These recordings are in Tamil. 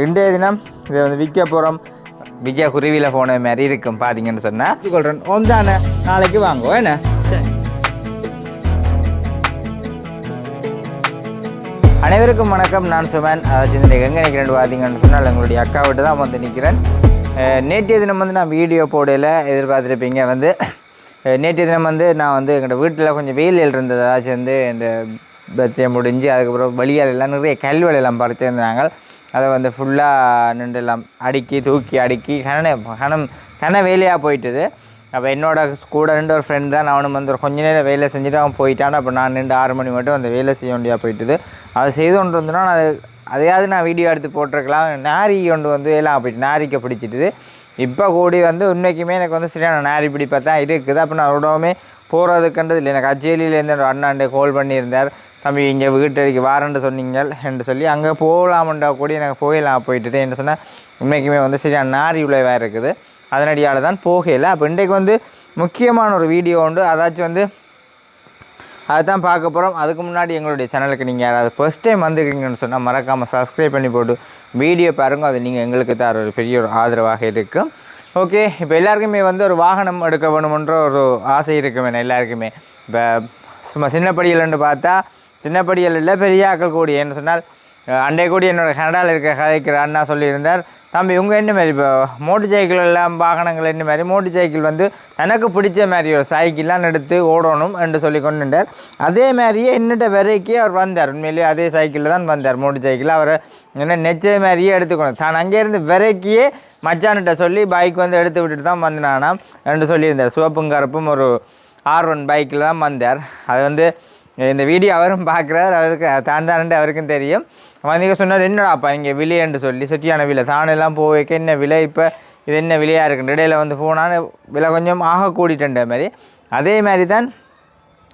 இன்றைய தினம் இதை வந்து விற்க போகிறோம் விஜய குருவியில் போன மாதிரி இருக்கும் பார்த்தீங்கன்னு சொன்னால் சொல்கிறேன் ஓம் தானே நாளைக்கு வாங்குவோம் என்ன? அனைவருக்கும் வணக்கம். நான் சுமன் அதாவது இந்த எங்கே நிற்கிறேன் பார்த்தீங்கன்னு சொன்னால் எங்களுடைய அக்கா விட்டு தான் வந்து நிற்கிறேன் நேற்றைய தினம் வந்து நான் வீடியோ போடையில் எதிர்பார்த்துருப்பீங்க. வந்து நேற்றைய தினம் வந்து நான் வந்து எங்களோட வீட்டில் கொஞ்சம் வெயில் இருந்தது அதாச்சும் வந்து இந்த பர்த்டே முடிஞ்சு அதுக்கப்புறம் வெளியால் எல்லாம் நிறைய கல்வெளி எல்லாம் அதை வந்து ஃபுல்லாக நின்றுலாம் அடுக்கி தூக்கி அடுக்கி கன கனம் கன வேலையாக போயிட்டுது. அப்போ என்னோட கூட ரெண்டு ஒரு ஃப்ரெண்ட் தான். அவனும் வந்து கொஞ்ச நேரம் வேலை செஞ்சுட்டு அவன் போயிட்டான். அப்போ நான் நின்று ஆறு மணி மட்டும் அந்த வேலை செய்ய வேண்டியா போயிட்டுது. அதை செய்து கொண்டு வந்தோன்னா நான் அது அதையாவது நான் வீடியோ எடுத்து போட்டிருக்கலாம். நாரி கொண்டு வந்து எல்லாம் போயிட்டு நாரிக்க பிடிச்சிட்டுது. இப்போ கூடி வந்து உண்மைக்குமே எனக்கு வந்து சரியான நாரி பிடிப்பாக தான் இருக்குது. அப்போ நான் போகிறது போகிறதுக்குன்றது இல்லை எனக்கு அச்சேலியிலேருந்து ஒரு அண்ணாண்டே கால் பண்ணியிருந்தார். தம்பி இங்கே வீட்டடிக்கு வாரன்ட்டு சொன்னீங்க என்று சொல்லி அங்கே போகலாமண்டா கூட எனக்கு போயிடலாம் போயிட்டுது என்று சொன்னால் இன்றைக்குமே வந்து சரியான நாரி விளைவாக இருக்குது. அதனடியால் தான் போகலை அப்போ இன்றைக்கு வந்து முக்கியமான ஒரு வீடியோ உண்டு. அதாச்சும் வந்து அதை தான் பார்க்க போகிறோம் அதுக்கு முன்னாடி எங்களுடைய சேனலுக்கு நீங்கள் யாராவது ஃபர்ஸ்ட் டைம் வந்துருக்கீங்கன்னு சொன்னால் மறக்காமல் சப்ஸ்கிரைப் பண்ணி போட்டு வீடியோ பாருங்க. அது நீங்கள் எங்களுக்கு தர ஒரு பெரிய ஒரு ஆதரவாக இருக்கும். ஓகே இப்போ எல்லாருக்குமே வந்து ஒரு வாகனம் எடுக்க வேணுமென்ற ஒரு ஆசை இருக்குமே என்ன எல்லாருக்குமே. இப்போ சும்மா சின்ன படியல்னு பார்த்தா சின்ன படியல் இல்லை பெரிய ஆக்கள் கூடிய என்ன சொன்னால் அண்டை கூடி என்னோட கனடாவில் இருக்க கதைக்கிற அண்ணா சொல்லியிருந்தார். தம்பி உங்கள் என்ன மாதிரி இப்போ மோட்டர் சைக்கிள் எல்லாம் வாகனங்கள் என்ன மாதிரி? மோட்டர் சைக்கிள் வந்து தனக்கு பிடிச்ச மாதிரி ஒரு சைக்கிள்லாம் எடுத்து ஓடணும் என்று சொல்லி கொண்டுட்டார் அதே மாதிரியே என்னட்ட வரைக்கும் அவர் வந்தார். உண்மையிலேயே அதே சைக்கிளில் தான் வந்தார் மோட்டர் சைக்கிள். அவரை என்ன நெச்ச மாதிரியே எடுத்துக்கணும் தான் அங்கேருந்து விரைக்கியே மச்சான்கிட்ட சொல்லி பைக் வந்து எடுத்து விட்டுட்டு தான் வந்தானாம் என்று சொல்லியிருந்தார். சிவப்பும் கருப்பும் ஒரு ஆர் ஒன் பைக்கில் தான் வந்தார். அது வந்து இந்த வீடியோ அவரும் பார்க்குறார். அவருக்கு தான் தானே அவருக்கும் தெரியும். வந்து சொன்னார் என்னடாப்பா இங்கே விலைன்னு சொல்லி செட்டியான விலை? தானெல்லாம் போவைக்க என்ன விலை இப்போ? இது என்ன விலையாக இருக்குன்னு இடையில வந்து போனான்னு விலை கொஞ்சம் ஆக கூடிட்டன்ற மாதிரி. அதே மாதிரி தான்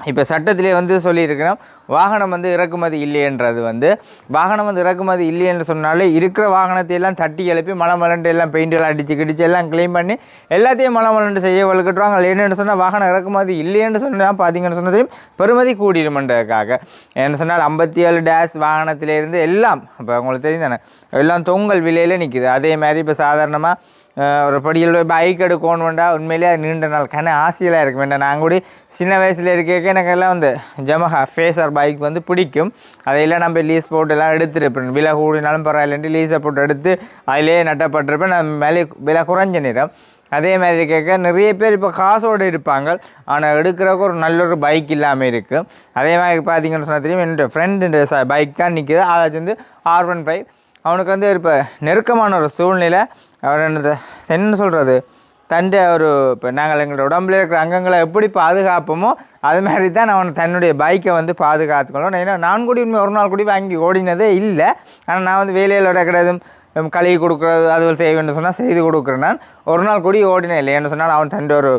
இப்போ சட்டத்திலே வந்து சொல்லியிருக்கிறோம் வாகனம் வந்து இறக்குமதி இல்லைன்றது வந்து வாகனம் வந்து இறக்குமதி இல்லைன்னு சொன்னாலே இருக்கிற வாகனத்தை எல்லாம் தட்டி எழுப்பி மலை மலண்டு எல்லாம் பெயிண்டெல்லாம் அடித்து கிடிச்சு எல்லாம் க்ளீன் பண்ணி எல்லாத்தையும் மலை மலண்டு செய்ய வலுக்கட்டுவாங்க என்னென்னு சொன்னால் வாகனம் இறக்குமதி இல்லைன்னு சொன்னால் பார்த்தீங்கன்னு சொன்னதையும் பெருமதி கூடிடுமன்றதுக்காக. என்ன சொன்னால் ஐம்பத்தி ஏழு டேஸ் வாகனத்திலேருந்து எல்லாம் இப்போ உங்களுக்கு தெரியும் தானே எல்லாம் தொங்கல் விலையில் நிற்குது அதே மாதிரி இப்போ சாதாரணமாக ஒரு படியில் பைக் எடுக்கணும் உண்மையிலேயே அது நீண்ட நாள். கன ஆசையெல்லாம் இருக்கு. வேண்டாம் நான் கூட சின்ன வயசில் இருக்க எனக்கெல்லாம் வந்து ஜமஹா ஃபேஸர் பைக் வந்து பிடிக்கும். அதையெல்லாம் நம்ம லீஸ் போட்டு எல்லாம் எடுத்துருப்பேன் விலை கூடினாலும் பரவாயில்லன்ட்டு லீஸை போட்டு எடுத்து அதிலே நட்டப்பட்டிருப்பேன். நான் மேலே விலை குறைஞ்ச நேரம் அதே மாதிரி கேட்க நிறைய பேர் இப்போ காசோடு இருப்பாங்க. ஆனால் எடுக்கிறக்கு ஒரு நல்ல ஒரு பைக் இல்லாமல் இருக்குது அதே மாதிரி பார்த்தீங்கன்னு சொன்னால் தெரியும்? என்னோடய ஃப்ரெண்டு பைக் தான் நிற்கிது அதை வந்து ஆர் ஒன் ஃபைவ் அவனுக்கு வந்து இப்போ நெருக்கமான ஒரு சூழ்நிலை. அவர் என்ன சொல்கிறது தண்டை ஒரு இப்போ நாங்கள் எங்களோட உடம்புல இருக்கிற அங்கங்களை எப்படி பாதுகாப்போமோ அது மாதிரி தான் அவன் தன்னுடைய பைக்கை வந்து பாதுகாத்துக்கணும் ஏன்னா நான் கூட உண்மை ஒரு நாள் கூட வாங்கி ஓடினதே இல்லை. ஆனால் நான் வந்து வேலையில் கிடைக்கிறதும் கழுவி கொடுக்குறது அது தேவைன்னு சொன்னால் செய்து கொடுக்குறேன் நான். ஒரு நாள் கூட ஓடினேன் இல்லை. என்ன சொன்னால் அவன் தன்னுடைய ஒரு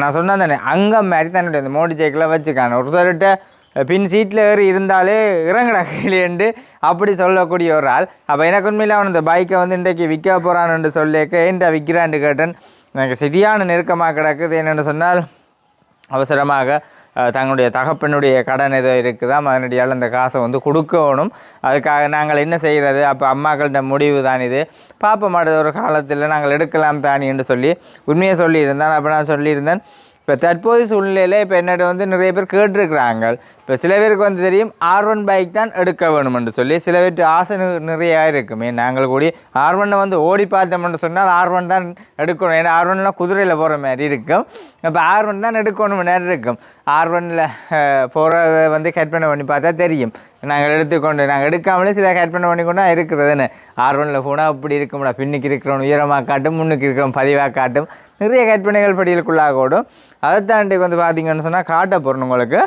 நான் சொன்னேன் தானே அங்கம் மாதிரி தன்னுடைய அந்த மோடி சைக்கிளை வச்சுக்கான. ஒருத்தர்கிட்ட பின் சீட்டில் ஏறி இருந்தாலே இறங்கடா கீழேண்டு அப்படி சொல்லக்கூடிய ஒரு ஆள். அப்போ எனக்கு உண்மையில் அவன் இந்த பைக்கை வந்து இன்றைக்கு விற்க போகிறான்னு சொல்லிக்க ஏன்டா விற்கிறான்னு கேட்டேன். எனக்கு சரியான நெருக்கமாக கிடக்குது என்னென்னு சொன்னால் அவசரமாக தங்களுடைய தகப்பனுடைய கடன் ஏதோ இருக்குதாம் அதனுடையால் அந்த காசை வந்து கொடுக்கணும். அதுக்காக நாங்கள் என்ன செய்கிறது அப்போ அம்மாக்கள்கிட்ட முடிவு தான் இது. பார்ப்போம் அடுத்த ஒரு காலத்தில் நாங்கள் எடுக்கலாம் தானி என்று சொல்லி உண்மையை சொல்லியிருந்தேன். அப்போ நான் சொல்லியிருந்தேன் இப்போ தற்போதைய சூழ்நிலையில் இப்போ என்னோட வந்து நிறைய பேர் கேட்டிருக்கிறாங்க. இப்போ சில பேருக்கு வந்து தெரியும் ஆர் ஒன் பைக் தான் எடுக்க வேணும்னு சொல்லி சில பேருக்கு ஆசை நிறையா இருக்குமே. நாங்கள் கூடி ஆர் ஒன்னை வந்து ஓடி பார்த்தோம்னு சொன்னால் ஆர் ஒன் தான் எடுக்கணும். ஏன்னா ஆர் ஒன்லாம் குதிரையில் போகிற மாதிரி இருக்கும். இப்போ ஆர் ஒன் தான் எடுக்கணும் நேரம் இருக்கும். ஆர் ஒனில் போகிறத வந்து கட் பண்ணி பார்த்தா தெரியும். நாங்கள் எடுத்துக்கொண்டு நாங்கள் எடுக்காமலே சில கட் பண்ணி கொண்டா இருக்கிறதுன்னு ஆர் ஒனில் போனால் அப்படி இருக்கும்டா. பின்னுக்கு இருக்கிறோம் உயரமாக காட்டும் முன்னுக்கு இருக்கிறோம் பதிவாக காட்டும். நிறைய கற்பனைகள் படிகளுக்குள்ளாக ஓடும் அதை தாண்டி வந்து பார்த்தீங்கன்னு சொன்னால் காட்ட போகிறோம் உங்களுக்கு.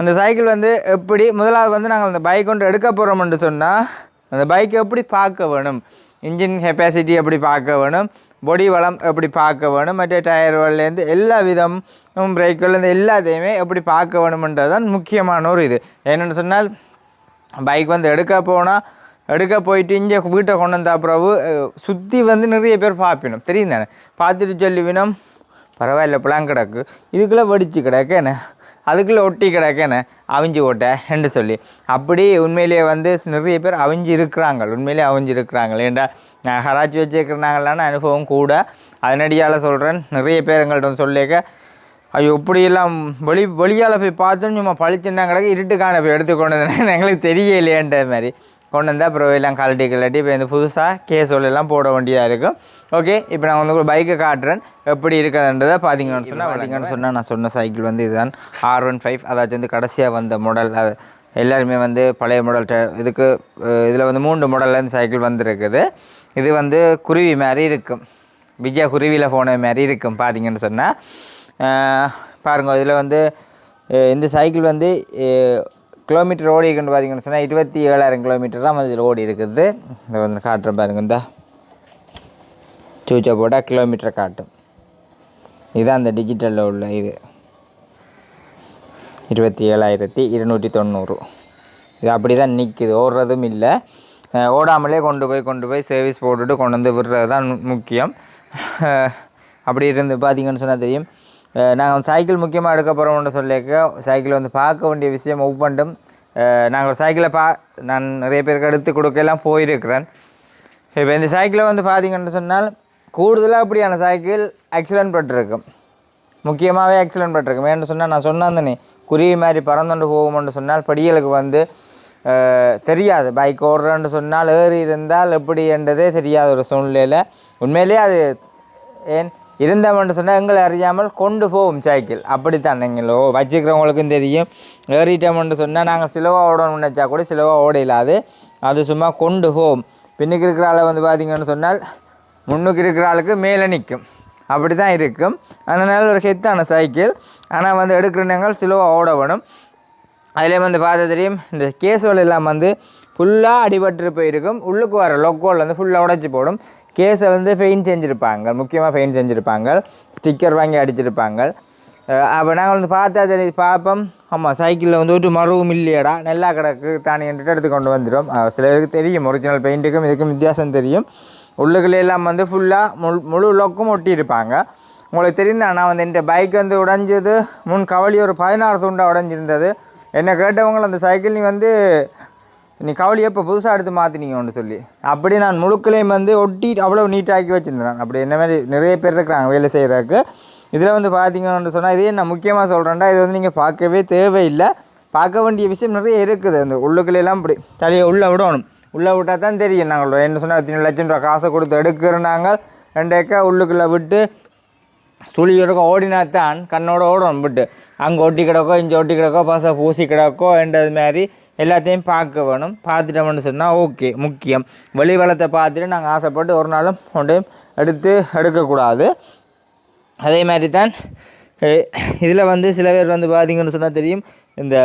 அந்த சைக்கிள் வந்து எப்படி முதலாவது வந்து நாங்கள் அந்த பைக் கொண்டு எடுக்க போகிறோம்னு சொன்னால் அந்த பைக் எப்படி பார்க்க வேணும்? இன்ஜின் கெப்பாசிட்டி எப்படி பார்க்க வேணும்? பொடி வளம் எப்படி பார்க்க வேணும்? மற்ற டயர்கள்லேருந்து எல்லா விதம் பிரேக்கர்லேருந்து எல்லாத்தையுமே எப்படி பார்க்க வேணுமென்றது தான் முக்கியமான ஒரு இது. என்னென்னு சொன்னால் பைக் வந்து எடுக்க போனால் எடுக்க போயிட்டு இங்கே வீட்டை கொண்டு வந்த பிறகு சுற்றி வந்து நிறைய பேர் பார்ப்பினோம். தெரியும் தானே பார்த்துட்டு சொல்லுவினோம் பரவாயில்ல பிளான் கிடக்கு. இதுக்குள்ளே வடித்து கிடக்கு அதுக்குள்ளே ஒட்டி கிடக்கேன்னு அவிஞ்சு ஓட்ட என்று சொல்லி. அப்படி உண்மையிலேயே வந்து நிறைய பேர் அவிஞ்சு இருக்கிறாங்க. உண்மையிலேயே அவிஞ்சு இருக்கிறாங்க. ஏன்டா நான் ஹராச்சி வச்சுருக்கிறாங்களான அனுபவம் கூட. அதனடியால் சொல்கிறேன் நிறைய பேர் எங்கள்கிட்ட வந்து ஐயோ இப்படியெல்லாம் வெளி வெளியால் போய் பார்த்துன்னு சும்மா பழிச்சுன்னா கிடக்கு. இருட்டுக்கான போய் எடுத்து கொண்டு எங்களுக்கு தெரியலையேன்ற மாதிரி. கொண்டு வந்தால் அப்புறம் எல்லாம் கழட்டி கழட்டி இப்போ இந்த புதுசாக கேஸோல் எல்லாம் போட வேண்டியதாக இருக்கும் ஓகே இப்போ நான் வந்து ஒரு பைக்கை காட்டுறேன். எப்படி இருக்குதுன்றதை பார்த்தீங்கன்னு சொன்னால் பார்த்தீங்கன்னு சொன்னால் நான் சொன்ன சைக்கிள் வந்து இதுதான். ஆர் ஒன் ஃபைவ் அதாச்சும் வந்து கடைசியாக வந்த மாடல் அது எல்லாருமே வந்து பழைய மாடல் இதுக்கு இதில் வந்து மூன்று மாடலில் இந்த சைக்கிள் வந்துருக்குது. இது வந்து குருவி மாதிரி இருக்கும். விஜயா குருவியில் போன மாதிரி இருக்கும் பார்த்தீங்கன்னு சொன்னால் பாருங்கள் இதில் வந்து இந்த சைக்கிள் வந்து கிலோமீட்டர் ஓடி கொண்டு பார்த்தீங்கன்னு சொன்னால் இருபத்தி ஏழாயிரம் கிலோமீட்டர் தான் வந்து இதில் ஓடி இருக்குது. இந்த வந்து காட்டுற பாருங்க இந்த. சூச்சை போட்டால் கிலோமீட்டர் காட்டும். இதுதான் அந்த டிஜிட்டலில் உள்ள இது. இருபத்தி ஏழாயிரத்தி இருநூற்றி தொண்ணூறு. இது அப்படி தான் நிற்கிது ஓடுறதும் இல்லை. ஓடாமலே கொண்டு போய் கொண்டு போய் சர்வீஸ் போட்டுட்டு கொண்டு வந்து விடுறது தான் முக்கியம். அப்படி இருந்து பார்த்தீங்கன்னு சொன்னால் தெரியும். நாங்கள் சைக்கிள் முக்கியமாக எடுக்க போகிறோம்னு சொல்லியிருக்க. சைக்கிள் வந்து பார்க்க வேண்டிய விஷயம் ஒவ்வொன்றும். நாங்கள் சைக்கிளை பா நான் நிறைய பேருக்கு எடுத்து கொடுக்கலாம் போயிருக்கிறேன். இப்போ இந்த சைக்கிளை வந்து பார்த்திங்கன்னு சொன்னால் கூடுதலாக அப்படியான சைக்கிள் ஆக்சிடென்ட் பட்டிருக்கும் முக்கியமாகவே ஆக்சிடென்ட் பட்டிருக்கும் ஏன்னு சொன்னால் நான் சொன்னேன் குருவி மாதிரி பறந்துட்டு போகும்னு சொன்னால் படிகளுக்கு வந்து தெரியாது. பைக் ஓடுறேன்னு சொன்னால் ஏறி இருந்தால் எப்படி என்றதே தெரியாத ஒரு சூழ்நிலையில். உண்மையிலேயே அது ஏன் இருந்தோம்னு சொன்னால் எங்களை அறியாமல் கொண்டு போகும் சைக்கிள். அப்படித்தான் நீங்களோ வச்சுக்கிறவங்களுக்கும் தெரியும். ஏறிட்டோம்னு சொன்னால் நாங்கள் சிலவாக ஓடணும்னு நினச்சா கூட சிலவாக ஓட இல்லாது அது சும்மா கொண்டு போகும். பின்னுக்கு இருக்கிற ஆளை வந்து பார்த்தீங்கன்னு சொன்னால் முன்னுக்கு இருக்கிற ஆளுக்கு மேலே நிற்கும். அப்படி தான் இருக்கும் அதனால் ஒரு ஹெத்தான சைக்கிள். ஆனால் வந்து எடுக்கிற நாங்கள் சிலவாக ஓட வேணும் அதிலே வந்து பார்த்தா தெரியும் இந்த கேஸுகள் எல்லாம் வந்து ஃபுல்லாக அடிபட்டு போயிருக்கும். உள்ளுக்கு வர லொக்கோல் வந்து ஃபுல்லாக உடைச்சி போடும். கேஸை வந்து ஃபெயின் செஞ்சுருப்பாங்க. முக்கியமாக ஃபெயின் செஞ்சுருப்பாங்க. ஸ்டிக்கர் வாங்கி அடிச்சிருப்பாங்க. அப்போ நாங்கள் வந்து பார்த்தா தெரியுது பார்ப்போம் ஆமாம் சைக்கிளில் வந்து ஒரு மருவும் இல்லையடா. நல்லா கிடக்கு தானியன்ட்டு எடுத்து கொண்டு வந்துடும் சிலருக்கு சில பேருக்கு தெரியும் ஒரிஜினல் பெயிண்ட்டுக்கும் இதுக்கும் வித்தியாசம் தெரியும். உள்ளுக்குள்ள எல்லாம் வந்து ஃபுல்லாக முழு முழு லொக்கும் ஒட்டியிருப்பாங்க. உங்களுக்கு தெரியுதா நான் வந்து என் பைக் வந்து உடைஞ்சது முன் கவலி ஒரு பதினாறு துண்டாக உடைஞ்சிருந்தது. என்னை கேட்டவங்க அந்த சைக்கிள் நீ வந்து நீ கவலி எப்போ புதுசாக எடுத்து மாற்றினீங்கன்னு சொல்லி. அப்படி நான் முழுக்களையும் வந்து ஒட்டி அவ்வளோ நீட்டாக்கி வச்சுருந்தேன். அப்படி என்ன மாதிரி நிறைய பேர் இருக்கிறாங்க வேலை செய்கிறதுக்கு இதில் வந்து பார்த்தீங்கன்னு சொன்னால் இதே நான் முக்கியமாக சொல்கிறேன்டா இது வந்து நீங்கள் பார்க்கவே தேவையில்லை. பார்க்க வேண்டிய விஷயம் நிறைய இருக்குது. அந்த உள்ளுக்குள்ளெல்லாம் இப்படி தலையை உள்ளே விடணும். உள்ளே விட்டால் தான் தெரியும் நாங்கள் என்ன சொன்னால் இத்தனை லட்சம் ரூபா காசை கொடுத்து எடுக்கிற நாங்கள். ரெண்டு ஏக்கா உள்ளுக்குள்ளே விட்டு சுழிக்கும் ஓடினா தான் கண்ணோட ஓடணும் விட்டு. அங்கே ஒட்டி கிடக்கோ இங்கே ஒட்டி கிடக்கோ பசை பூசி கிடக்கோ என்றது மாதிரி எல்லாத்தையும் பார்க்க வேணும் பார்த்துட்டோம்னு சொன்னால் ஓகே முக்கியம் வெளி வளத்தை பார்த்துட்டு நாங்கள் ஆசைப்பட்டு ஒரு நாளும் ஒன்றையும் எடுத்து எடுக்கக்கூடாது அதே மாதிரி தான் இதில் வந்து சில பேர் வந்து பார்த்திங்கன்னு சொன்னால் தெரியும் இந்த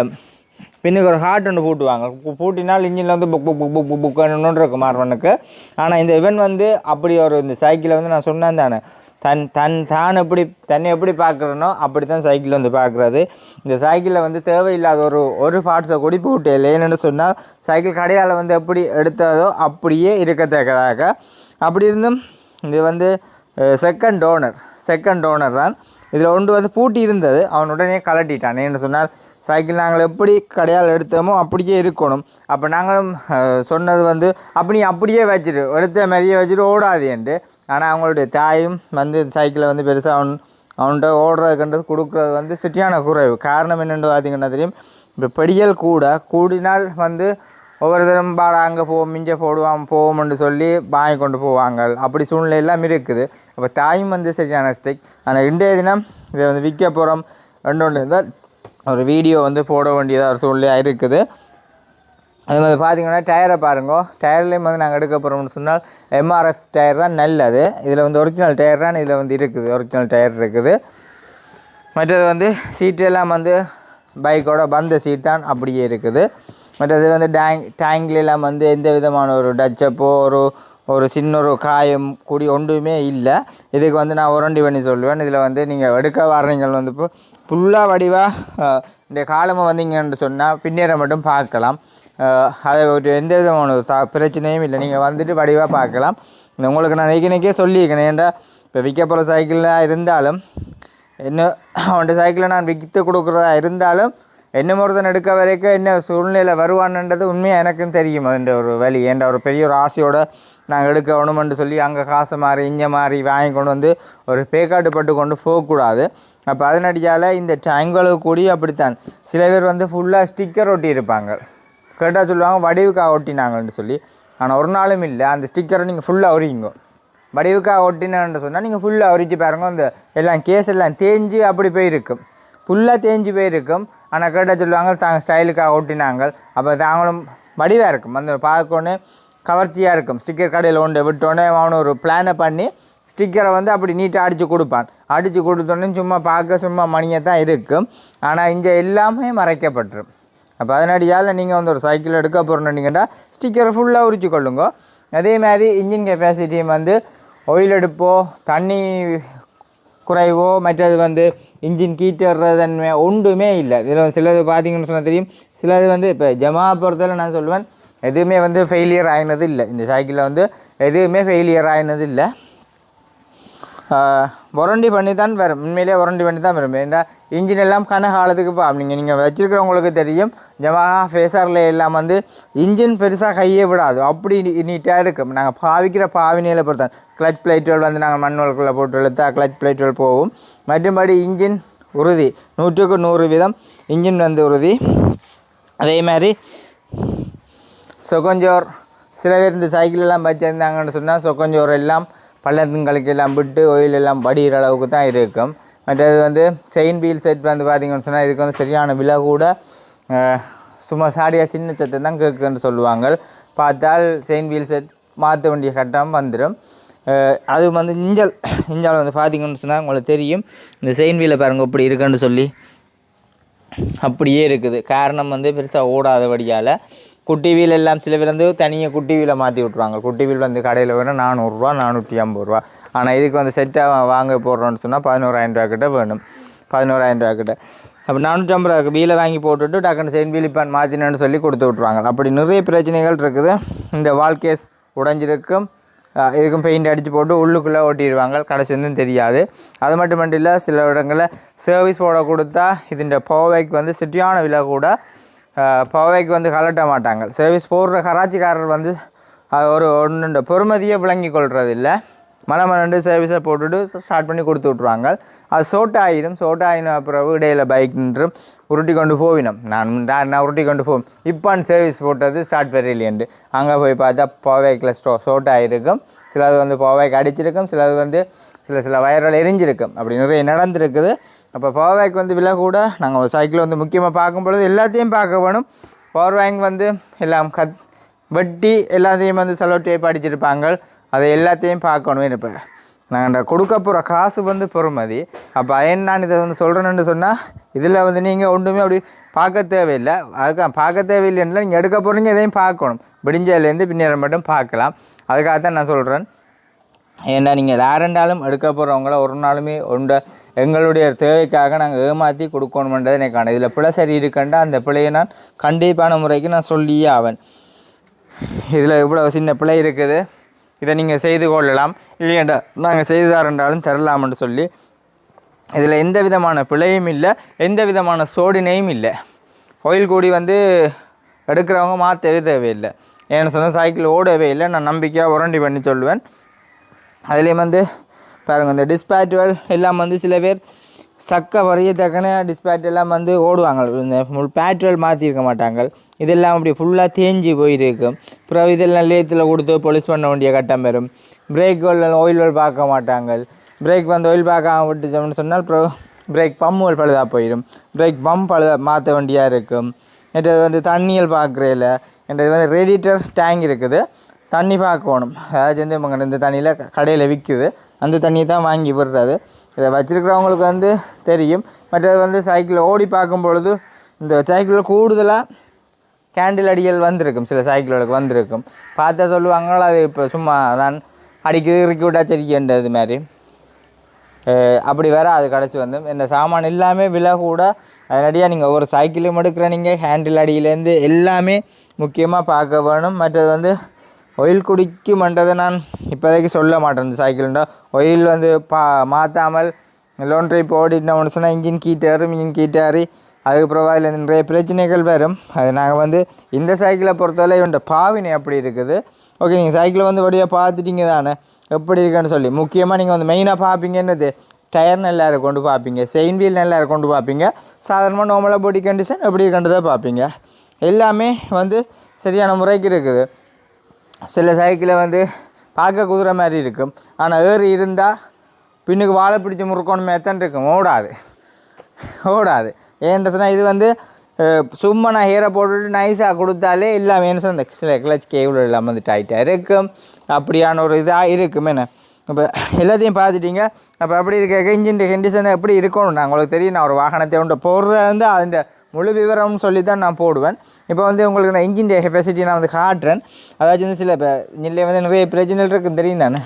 பின்னுக்கு ஒரு ஹார்ட் ஒன்று பூட்டுவாங்க பூட்டினால் இன்ஜினில் வந்து புக் புக் புக் புக் புக் புக்குன்னு இருக்கும் மார்வனுக்கு ஆனால் இந்த இவன் வந்து அப்படி ஒரு இந்த சைக்கிளை வந்து நான் சொன்னேன் தானே தன் தன் தான் எப்படி தன்னை எப்படி பார்க்குறனோ அப்படி தான் சைக்கிள் வந்து பார்க்குறது. இந்த சைக்கிளில் வந்து தேவையில்லாத ஒரு ஒரு பார்ட்ஸை கூட போட்டு இல்லைன்னு சொன்னால் சைக்கிள் கடையால் வந்து எப்படி எடுத்ததோ அப்படியே இருக்கத்தக்கதாக. அப்படி இருந்தும் இது வந்து செகண்ட் டோனர் செகண்ட் டோனர் தான். இதில் ஒன்று வந்து பூட்டி இருந்தது அவன் உடனே கலட்டிட்டான் ஏன்னு சொன்னால் சைக்கிள் நாங்கள் எப்படி கடையால் எடுத்தோமோ அப்படியே இருக்கணும். அப்போ நாங்களும் சொன்னது வந்து அப்படி நீ அப்படியே வச்சுட்டு எடுத்த மாதிரியே வச்சுட்டு என்று. ஆனால் அவங்களுடைய தாயும் வந்து சைக்கிளை வந்து பெருசாக அவன் அவன்கிட்ட ஓடுறதுக்குன்றது கொடுக்குறது வந்து சிட்டியான குறைவு. காரணம் என்னென்னு பார்த்தீங்கன்னா தெரியும் இப்போ பெடியல் கூட கூடினால் வந்து ஒவ்வொரு தரம் பாடா அங்கே போவோம் மிஞ்ச போடுவான் போவோம்னு சொல்லி வாங்கி கொண்டு போவாங்க. அப்படி சூழ்நிலை எல்லாம் இருக்குது. அப்போ தாயும் வந்து சரியான ஸ்டிக் ஆனால் இன்றைய தினம் இதை வந்து விற்க போகிறோம் ரெண்டு ஒன்று தான் ஒரு வீடியோ வந்து போட வேண்டியதாக ஒரு சூழ்நிலையாக இருக்குது. அது மாதிரி பார்த்தீங்கன்னா டயரை பாருங்க. டயர்லேயும் வந்து நாங்கள் எடுக்க போகிறோம்னு சொன்னால் எம்ஆர்எஃப் டயர் தான் நல்லது. இதில் வந்து ஒரிஜினல் டயர் தான் இதில் வந்து இருக்குது. ஒரிஜினல் டயர் இருக்குது. மற்றது வந்து சீட்டு எல்லாம் வந்து பைக்கோட வந்த சீட் தான் அப்படியே இருக்குது. மற்றது வந்து டேங் டேங்க்லாம் எல்லாம் வந்து எந்த விதமான ஒரு டச்சப்போ ஒரு ஒரு சின்ன ஒரு காயம் கூடி ஒன்றுமே இல்லை. இதுக்கு வந்து நான் உரண்டி பண்ணி சொல்லுவேன். இதில் வந்து நீங்கள் எடுக்க வர்றீங்கள் வந்து இப்போ ஃபுல்லாக வடிவாக இந்த காலமாக வந்தீங்கன்னு சொன்னால் பின்னேற மட்டும் பார்க்கலாம். அதை ஒரு எந்த விதமான த தா பிரச்சனையும் இல்லை. நீங்கள் வந்துட்டு வடிவாக பார்க்கலாம். இந்த உங்களுக்கு நான் நினைக்க சொல்லியிருக்கேன். ஏன்டா இப்போ விற்க போகிற சைக்கிளில் இருந்தாலும் என்ன அவன்கிட்ட சைக்கிளை நான் விற்று கொடுக்குறதா இருந்தாலும் என்ன ஒருத்தன் எடுக்க வரைக்கும் என்ன சூழ்நிலை வருவான்ன்றது உண்மையாக எனக்கும் தெரியும். அதுன்ற ஒரு வழி. ஏன்டா ஒரு பெரிய ஒரு ஆசையோடு நாங்கள் எடுக்க வேணுமென்று சொல்லி அங்கே காசை மாறி இங்கே மாறி வாங்கி கொண்டு வந்து ஒரு பேக்காட்டு பட்டு கொண்டு போகக்கூடாது. அப்போ அதனடியால் இந்த டேங்களுக்கு கூடி அப்படித்தான். சில பேர் வந்து ஃபுல்லாக ஸ்டிக்கர் ஒட்டி இருப்பாங்க கேட்டால் சொல்லுவாங்க வடிவுக்காக ஒட்டினாங்கன்னு சொல்லி. ஆனால் ஒரு நாளும் இல்லை. அந்த ஸ்டிக்கரை நீங்கள் ஃபுல்லாக உரிங்க வடிவுக்காக ஓட்டினான்னு சொன்னால் நீங்கள் ஃபுல்லாக உரிச்சு பாருங்க. அந்த எல்லாம் கேஸ் எல்லாம் தேஞ்சு அப்படி போயிருக்கும். ஃபுல்லாக தேஞ்சு போயிருக்கும். ஆனால் கேட்டால் சொல்லுவாங்க தாங்க ஸ்டைலுக்காக ஒட்டினாங்க. அப்போ தாங்களும் வடிவாக இருக்கும். அந்த பார்க்கோன்னே கவர்ச்சியாக இருக்கும். ஸ்டிக்கர் கடையில் ஒன்று விட்டோன்னே அவனு ஒரு பிளானை பண்ணி ஸ்டிக்கரை வந்து அப்படி நீட்டாக அடித்து கொடுப்பான். அடித்து கொடுத்தோன்னே சும்மா பார்க்க சும்மா மணியை தான் இருக்கும். ஆனால் இங்கே எல்லாமே மறைக்கப்பட்டுரும். அப்போ அதனடியால் நீங்கள் வந்து ஒரு சைக்கிள் எடுக்க போகிறோன்னீங்கன்னா ஸ்டிக்கரை ஃபுல்லாக உரிச்சு கொள்ளுங்க. அதே மாதிரி இன்ஜின் கெப்பாசிட்டியும் வந்து ஒயில் எடுப்போ தண்ணி குறைவோ மற்றது வந்து இன்ஜின் கீட்டுறதன்மை ஒன்றுமே இல்லை. இதில் சிலது பார்த்தீங்கன்னு சொன்னால் தெரியும். சிலது வந்து இப்போ ஜமா பொறுத்தவரை நான் சொல்லுவேன் எதுவுமே வந்து ஃபெயிலியர் ஆகினது இல்லை. இந்த சைக்கிளில் வந்து எதுவுமே ஃபெயிலியர் ஆகினது இல்லை. உரண்டி பண்ணி தான் வரும். உண்மையிலேயே உரண்டி பண்ணி தான் வரும். ஏன்னா இன்ஜின் எல்லாம் கன காலத்துக்கு பாம் நீங்கள் நீங்கள் வச்சுருக்கிறவங்களுக்கு தெரியும். ஜமாகா ஃபேஸரில் எல்லாம் வந்து இன்ஜின் பெருசாக கையே விடாது. அப்படி நீட்டாக இருக்கும். நாங்கள் பாவிக்கிற பாவினையில் பொறுத்தான் கிளச் பிளேட்டுகள் வந்து நாங்கள் மண்வல்குள்ளே போட்டு இழுத்தா கிளச் பிளேட்டுகள் போகும். மற்றும்படி இன்ஜின் உறுதி. நூற்றுக்கு நூறு வீதம் இன்ஜின் வந்து உறுதி. அதே மாதிரி சொகஞ்சோர் சில பேர் இந்த சைக்கிள் எல்லாம் வச்சுருந்தாங்கன்னு சொன்னால் சொக்கஞ்சோர் எல்லாம் பள்ளத்துங்களுக்கு எல்லாம் விட்டு ஒயில் எல்லாம் படிகிற அளவுக்கு தான் இருக்கும். மற்றது வந்து செயின் வீல் செட் வந்து பார்த்திங்கன்னு சொன்னால் இதுக்கு வந்து சரியான விலை கூட சும்மா சாடியாக சின்ன சத்தம் தான் கேட்குன்னு சொல்லுவாங்க. பார்த்தால் செயின் வீல் செட் மாற்ற வேண்டிய கட்டம் வந்துடும். அது வந்து இஞ்சல் இஞ்சால் வந்து பார்த்திங்கன்னு சொன்னால் உங்களுக்கு தெரியும். இந்த செயின் வீலை பாருங்கள் இப்படி இருக்குன்னு சொல்லி அப்படியே இருக்குது. காரணம் வந்து பெருசாக ஓடாதபடியால் குட்டி வீல் எல்லாம் சில பேர் வந்து தனியாக குட்டி வீலை மாற்றி விட்ருவாங்க குட்டி வீல் வந்து கடையில் வேணும் நானூறுரூவா நானூற்றி ஐம்பது ரூபா ஆனால் இதுக்கு வந்து செட்டாக வாங்க போடுறோன்னு சொன்னால் பதினோராயிரம் ரூபா கிட்ட வேணும். பதினோராயிரம் ரூபா கிட்ட அப்போ நானூற்றி ஐம்பது ரூபாய்க்கு வீலை வாங்கி போட்டுட்டு டக்குன்னு செயின் வீல் இப்போ மாற்றினேன்னு சொல்லி கொடுத்து விட்ருவாங்க அப்படி நிறைய பிரச்சனைகள் இருக்குது. இந்த வால்கேஸ் உடைஞ்சிருக்கும். இதுக்கும் பெயிண்ட் அடித்து போட்டு உள்ளுக்குள்ளே ஓட்டிடுவாங்க கடைசி வந்து தெரியாது. அது மட்டும் இல்லை சில இடங்களில் சர்வீஸ் போட கொடுத்தா இதுன்ற போவைக்கு வந்து சிட்டியான விலை கூட பவைக்கு வந்து கலட்ட மாட்டாங்க. சர்வீஸ் போடுற கராச்சிக்காரர் வந்து அது ஒரு ஒன்று பொறுமதியை விளங்கி கொள்றதில்லை. மலை மலண்டு சர்வீஸை போட்டுட்டு ஸ்டார்ட் பண்ணி கொடுத்து விட்ருவாங்க அது சோட்டா ஆயிடும் சோட்டா ஆயின பிறகு இடையில பைக் நின்று உருட்டி கொண்டு போவினோம். நான் நான் உருட்டி கொண்டு போவோம் இப்பான் சர்வீஸ் போட்டது ஸ்டார்ட் பெரியலேண்டு அங்கே போய் பார்த்தா பவைக்கில் ஸ்டோ சோட்டா ஆகிருக்கும் சிலது வந்து பவைக்கு அடிச்சிருக்கும். சிலது வந்து சில சில வயர்கள் எரிஞ்சிருக்கும். அப்படி நிறைய நடந்திருக்குது. அப்போ பவர் பேங்க் வந்து விலை கூட நாங்கள் ஒரு சைக்கிள் வந்து முக்கியமாக பார்க்கும் பொழுது எல்லாத்தையும் பார்க்க வேணும். பவர் பேங்க் வந்து எல்லாம் கத் வெட்டி எல்லாத்தையும் வந்து செலவு டேப் அடிச்சிருப்பாங்க அதை எல்லாத்தையும் பார்க்கணும் இப்போ நாங்கள் கொடுக்க போகிற காசு வந்து பொறுமதி. அப்போ ஏன் நான் இதை வந்து சொல்கிறேன்னு சொன்னால் இதில் வந்து நீங்கள் ஒன்றுமே அப்படி பார்க்க தேவையில்லை. அதுக்காக பார்க்க தேவையில்லைன்னா நீங்கள் எடுக்க போகிறீங்க எதையும் பார்க்கணும். விடிஞ்சதுலேருந்து பின்னேற மட்டும் பார்க்கலாம். அதுக்காக தான் நான் சொல்கிறேன் ஏன்னா நீங்கள் யாரெண்டாலும் எடுக்க போகிறவங்கள ஒரு நாளுமே உண்ட எங்களுடைய தேவைக்காக நாங்கள் ஏமாற்றி கொடுக்கணுமென்றது எனக்கு இதில் பிழை சரி இருக்கண்டா அந்த பிழையை நான் கண்டிப்பான முறைக்கு நான் சொல்லியே ஆவேன். இதில் இவ்வளோ சின்ன பிழை இருக்குது. இதை நீங்கள் செய்து கொள்ளலாம். இல்லையண்டா நாங்கள் செய்து தரண்டாலும் தரலாம்னு சொல்லி இதில் எந்த விதமான பிழையும் இல்லை எந்த விதமான சோடினையும் இல்லை. கோயில் கூடி வந்து எடுக்கிறவங்க மாற்றவே தேவையில்லை. ஏன்னு சொன்னால் சைக்கிள் ஓடவே இல்லை நான் நம்பிக்கையாக உரண்டி பண்ணி சொல்லுவேன். அதுலேயும் வந்து பாருங்க இந்த டிஸ்பேட்டுவல் எல்லாம் வந்து சில பேர் சக்க தக்கனே டிஸ்பேட் எல்லாம் வந்து ஓடுவாங்க. இந்த முள் பேட்டுவல் மாற்றிருக்க மாட்டாங்க. இதெல்லாம் அப்படி ஃபுல்லாக தேஞ்சு போயிருக்கும் பிறகு இதெல்லாம் லேத்தில் கொடுத்து பொலிஸ் பண்ண வேண்டிய கட்டம் வரும். பிரேக் ஆயில் பார்க்க மாட்டாங்க. பிரேக் வந்து ஆயில் பார்க்காம விட்டுச்சோம்னு சொன்னால் அப்புறம் பிரேக் பம்முகள் பழுதாக போயிடும் பிரேக் பம்ப் பழுதா மாற்ற வேண்டியாக இருக்கும். என்றது வந்து தண்ணியில் பார்க்குறதில்ல என்றது வந்து ரேடியேட்டர் டேங்க் இருக்குது. தண்ணி பார்க்கணும். அதாவது வந்து இந்த தண்ணியில் கடையில் விற்குது அந்த தண்ணியை தான் வாங்கி விடுறது இதை வச்சுருக்கிறவங்களுக்கு வந்து தெரியும். மற்றது வந்து சைக்கிள் ஓடி பார்க்கும் பொழுது இந்த சைக்கிளில் கூடுதலாக கேண்டில் அடிகள் வந்திருக்கும். சில சைக்கிள்களுக்கு வந்திருக்கும். பார்த்தா சொல்லுவாங்களோ அது இப்போ சும்மா தான் அடிக்குது இறுக்கி விட்டா சரிக்கின்றது மாதிரி. அப்படி வேற அது கடைசி வந்து. இந்த சாமான் எல்லாமே விலை கூட. அதனடியாக நீங்கள் ஒரு சைக்கிளும் எடுக்கிற நீங்கள் ஹேண்டில் அடியிலேருந்து எல்லாமே முக்கியமாக பார்க்க வேணும். மற்றது வந்து ஒயில் குடிக்குமன்றதை நான் இப்போதைக்கு சொல்ல மாட்டேன். இந்த சைக்கிள்ண்டா ஒயில் வந்து பா மாற்றாமல் லோன் ட்ரைப் ஓடிட்டோம்னு சொன்னால் இன்ஜின் கீட்டாரு இன்ஜின் கீட்டாரி அதுக்கப்புறம் அதில் நிறைய பிரச்சனைகள் வரும். அது நாங்கள் வந்து இந்த சைக்கிளை பொறுத்தவரை இவன்ட பாவினை அப்படி இருக்குது. ஓகே நீங்கள் சைக்கிளை வந்து வழியாக பார்த்துட்டீங்க தானே? எப்படி இருக்குன்னு சொல்லி. முக்கியமாக நீங்கள் வந்து மெயினாக பார்ப்பீங்க என்னது? டயர் நல்லா இருக்கு கொண்டு பார்ப்பீங்க. செயின் வீல் நல்லா இருக்கு கொண்டு பார்ப்பீங்க. சாதாரணமாக நார்மலாக பாடி கண்டிஷன் எப்படி இருக்குன்றதை பார்ப்பீங்க. எல்லாமே வந்து சரியான முறைக்கு இருக்குது. சில சைக்கிளை வந்து பார்க்க குதிரை மாதிரி இருக்கும். ஆனால் ஏறி இருந்தால் பின்னுக்கு வாழை பிடிச்சி முறுக்கணுமே மேத்தான் இருக்கும்? ஓடாது. ஓடாது. ஏன்னு சொன்னால் இது வந்து சும்மா நான் ஹீரை போட்டுட்டு நைஸாக கொடுத்தாலே எல்லாமே என்ன சொன்ன சில கிளச் கேபிள் இல்லாமல் வந்து டைட்டாக இருக்கும். அப்படியான ஒரு இதாக இருக்கும். என்ன? இப்போ எல்லாத்தையும் பார்த்துட்டீங்க. அப்போ அப்படி இருக்க இன்ஜின் கண்டிஷன் எப்படி இருக்கணும்? நான் உங்களுக்கு தெரியும். நான் ஒரு வாகனத்தை உண்டு போடுறது வந்து அதிൻ്റെ முழு விவரம்னு சொல்லி தான் நான் போடுவேன். இப்போ வந்து உங்களுக்கு நான் இன்ஜின் கெப்பாசிட்டி நான் வந்து காட்டுறேன். அதாச்சும் வந்து சில இப்போ இன்ஜின்லேயே வந்து நிறைய பிரச்சனைகள் இருக்குன்னு தெரியும் தானே?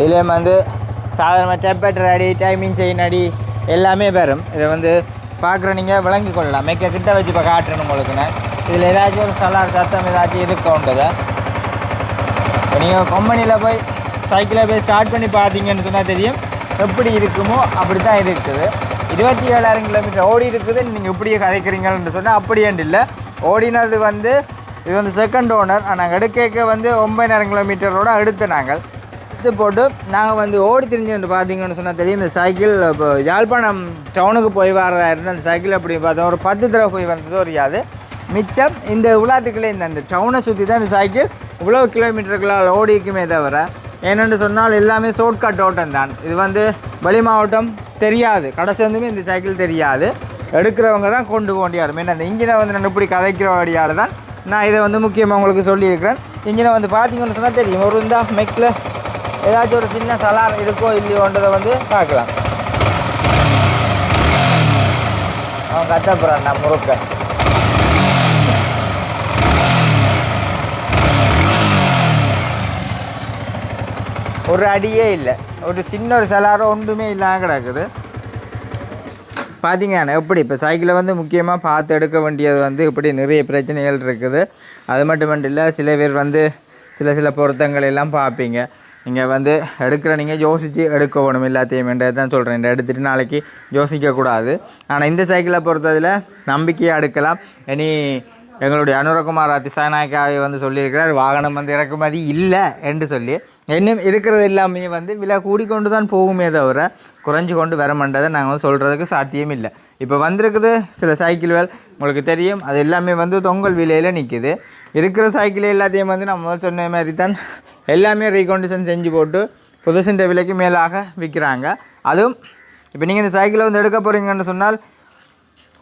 இதுலேயும் வந்து சாதாரணமாக டெம்பரேச்சர் அடி டைமிங் செயின் அடி எல்லாமே வரும் இதை வந்து பார்க்குற நீங்கள் விளங்கி கொள்ளலாம். மேக்க கிட்ட வச்சு இப்போ காட்டுறேன் உங்களுக்கு நான். இதில் ஏதாச்சும் ஒரு சலார் சத்தம் ஏதாச்சும் இருக்கோன்றதை நீங்கள் கம்பெனியில் போய் சைக்கிளை போய் ஸ்டார்ட் பண்ணி பார்த்தீங்கன்னு சொன்னால் தெரியும். எப்படி இருக்குமோ அப்படி தான் இருக்குது. இருபத்தி ஏழாயிரம் கிலோமீட்டர் ஓடி இருக்குது. நீங்கள் இப்படியே கதைக்கிறீங்கன்னு சொன்னால் அப்படியேண்டு இல்லை? ஓடினது வந்து இது வந்து செகண்ட் ஓனர் நாங்கள் எடுக்க வந்து ஒம்பதாயிரம் கிலோமீட்டரோட எடுத்து நாங்கள். எடுத்து போட்டு நாங்கள் வந்து ஓடி திரிஞ்சு பார்த்தீங்கன்னு சொன்னால் தெரியும். இந்த சைக்கிள் இப்போ யாழ்ப்பாணம் டவுனுக்கு போய் வரதா இருந்து அந்த சைக்கிள் அப்படி பார்த்தோம் ஒரு பத்து தடவை போய் வந்ததோ யாது மிச்சம் இந்த உலாத்துக்குள்ளே இந்த அந்த டவுனை சுற்றி தான் இந்த சைக்கிள் இவ்வளோ கிலோமீட்டர்களால் ஓடிக்குமே தவிர ஏனென்று சொன்னால் எல்லாமே ஷார்ட்கட் ஓட்டம் தான். இது வந்து வெளி மாவட்டம் தெரியாது. கடைசி வந்துமே இந்த சைக்கிள் தெரியாது. எடுக்கிறவங்க தான் கொண்டு போண்டியார் மீன் அந்த இன்ஜினை வந்து நான் இப்படி கதைக்கிற வழியால் தான் நான் இதை வந்து முக்கியமாக உங்களுக்கு சொல்லியிருக்கிறேன். இன்ஜினை வந்து பார்த்தீங்கன்னு சொன்னால் தெரியும். ஒரு இந்த மெக்கில் ஏதாச்சும் ஒரு சின்ன சலார் இருக்கோ இல்லையோன்றதை வந்து பார்க்கலாம். அவன் கத்தப்புறான் நான் முறுக்க ஒரு அடியே இல்லை. ஒரு சின்ன ஒரு சலாரம் ஒன்றுமே இல்லாமல் கிடக்குது. பார்த்தீங்கன்னா எப்படி? இப்போ சைக்கிளை வந்து முக்கியமாக பார்த்து எடுக்க வேண்டியது வந்து இப்படி நிறைய பிரச்சனைகள் இருக்குது. அது மட்டும் இல்லை சில பேர் வந்து சில சில பொருத்தங்கள் எல்லாம் பார்ப்பீங்க. நீங்கள் வந்து எடுக்கிற நீங்கள் யோசித்து எடுக்க வேணும் எல்லாத்தையும் தான் சொல்கிறேன் இந்த எடுத்துகிட்டு நாளைக்கு யோசிக்கக்கூடாது. ஆனால் இந்த சைக்கிளை பொறுத்ததில் நம்பிக்கையாக எடுக்கலாம். இனி எங்களுடைய அனுரகுமார் திசாநாயக்காவை வந்து சொல்லியிருக்கிறார் வாகனம் வந்து இறக்குமதி இல்லை என்று சொல்லி. இன்னும் இருக்கிறது எல்லாமே வந்து விலை கூடிக்கொண்டு தான் போகுமே தவிர குறைஞ்சு கொண்டு வரமாட்டதை நாங்கள் வந்து சொல்கிறதுக்கு சாத்தியம் இல்லை. இப்போ வந்திருக்குது சில சைக்கிள்கள் உங்களுக்கு தெரியும். அது எல்லாமே வந்து தொங்கல் விலையில் நிற்கிது இருக்கிற சைக்கிள் எல்லாத்தையும் வந்து நம்ம முதல் சொன்ன மாதிரி தான் எல்லாமே ரீகண்டிஷன் செஞ்சு போட்டு புதுசின்ற விலைக்கு மேலாக விற்கிறாங்க அதுவும் இப்போ நீங்கள் இந்த சைக்கிளை வந்து எடுக்க போகிறீங்கன்னு சொன்னால்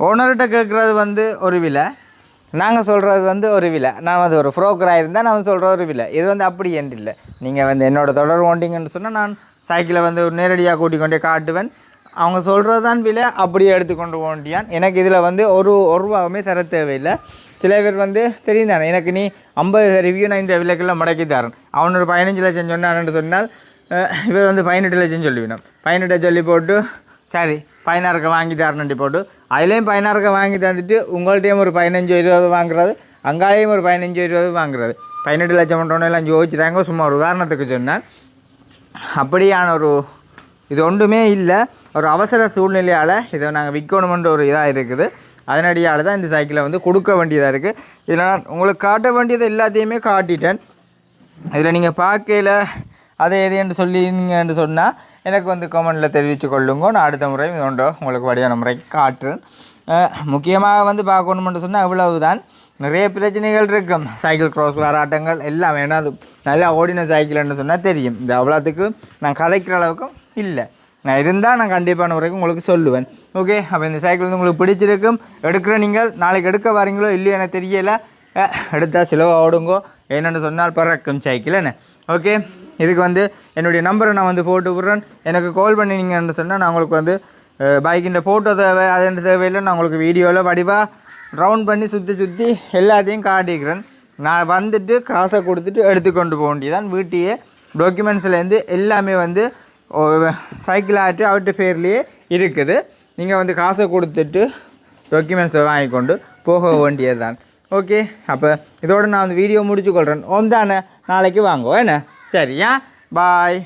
ஓனர்கிட்ட கேட்குறது வந்து ஒரு விலை. நாங்கள் சொல்கிறது வந்து ஒரு விலை. நான் வந்து ஒரு ஃப்ரோக்கராக இருந்தால் நான் வந்து சொல்கிற ஒரு விலை. இது வந்து அப்படி என்று இல்லை. நீங்கள் வந்து என்னோட தொடர் ஓண்டிங்கன்னு சொன்னால் நான் சைக்கிளை வந்து நேரடியாக கூட்டிக் கொண்டே காட்டுவேன். அவங்க சொல்கிறது தான் விலை அப்படியே எடுத்துக்கொண்டு ஓண்டியான். எனக்கு இதில் வந்து ஒரு ஒரு ரூபாவுமே தர தேவையில்லை. சில பேர் வந்து தெரியும் தானே எனக்கு நீ ஐம்பது ரிவ்யூ நான் இந்த விலைக்கெல்லாம் முடக்கி தரேன் அவனோட பதினஞ்சு லட்சம் சொன்னான்னு சொன்னால் இவர் வந்து பதினெட்டு லட்சம் சொல்லிவிடும். பதினெட்டை சொல்லி போட்டு சரி பதினாறுக்கு வாங்கி தரணுண்டி போட்டு. அதுலேயும் பதினாறுக்கு வாங்கி தந்துட்டு உங்கள்கிட்டையும் ஒரு பதினஞ்சு இருபது வாங்குறது அங்காலேயும் ஒரு பதினஞ்சு இருபது வாங்குறது. பதினெட்டு லட்சம் பண்ணுறோன்னு எல்லாம் யோசிச்சுட்டாங்க சும்மா ஒரு உதாரணத்துக்கு சொன்னேன். அப்படியான ஒரு இது ஒன்றுமே இல்லை. ஒரு அவசர சூழ்நிலையால் இதை நாங்கள் விற்கணுமென்ற ஒரு இதாக இருக்குது. அதனடியால் தான் இந்த சைக்கிளை வந்து கொடுக்க வேண்டியதாக இருக்குது இதில் நான் உங்களுக்கு காட்ட வேண்டியது எல்லாத்தையுமே காட்டிட்டேன். இதில் நீங்கள் பார்க்கையில் அதை எது என்று சொல்லிங்கன்னு சொன்னால் எனக்கு வந்து கமெண்டில் தெரிவித்து கொள்ளுங்க. நான் அடுத்த முறை இதோண்டு உங்களுக்கு வடிவான முறைக்கு காட்டுறேன். முக்கியமாக வந்து பார்க்கணுமென்று சொன்னால் இவ்வளவு தான் நிறைய பிரச்சனைகள் இருக்கும் சைக்கிள் க்ராஸ் வராட்டங்கள் எல்லாம் ஏன்னா அது நல்லா ஓடின சைக்கிள்னு சொன்னால் தெரியும். இந்த அவ்வளோத்துக்கு நான் கதைக்கிற அளவுக்கும் இல்லை. நான் இருந்தால் நான் கண்டிப்பான முறைக்கு உங்களுக்கு சொல்லுவேன். ஓகே அப்போ இந்த சைக்கிள் வந்து உங்களுக்கு பிடிச்சிருக்கும் எடுக்கிற நீங்கள் நாளைக்கு எடுக்க வரீங்களோ இல்லையோ எனக்கு தெரியலை. எடுத்தால் சிலவாக ஓடுங்கோ என்னென்னு சொன்னால் பறக்கும் சைக்கிள் என்ன? ஓகே இதுக்கு வந்து என்னுடைய நம்பரை நான் வந்து போட்டு விட்றேன். எனக்கு கால் பண்ணினீங்கன்னு சொன்னால் நான் உங்களுக்கு வந்து பைக்கின்ற ஃபோட்டோ தேவை அது தேவையில்லை நான் உங்களுக்கு வீடியோவில் வடிவாக ரவுண்ட் பண்ணி சுற்றி சுற்றி எல்லாத்தையும் காட்டிக்கிறேன். நான் வந்துட்டு காசை கொடுத்துட்டு எடுத்துக்கொண்டு போக வேண்டியதான் வீட்டையே டாக்குமெண்ட்ஸ்லேருந்து எல்லாமே வந்து சைக்கிள் ஆட்டு அவர்கிட்ட பேர்லேயே இருக்குது. நீங்கள் வந்து காசை கொடுத்துட்டு டாக்குமெண்ட்ஸை வாங்கிக்கொண்டு போக வேண்டியது தான் ஓகே அப்போ இதோடு நான் அந்த வீடியோ முடிச்சு கொள்கிறேன் ஓம் தானே? நாளைக்கு வாங்குவோம். என்ன? சரியா பாய்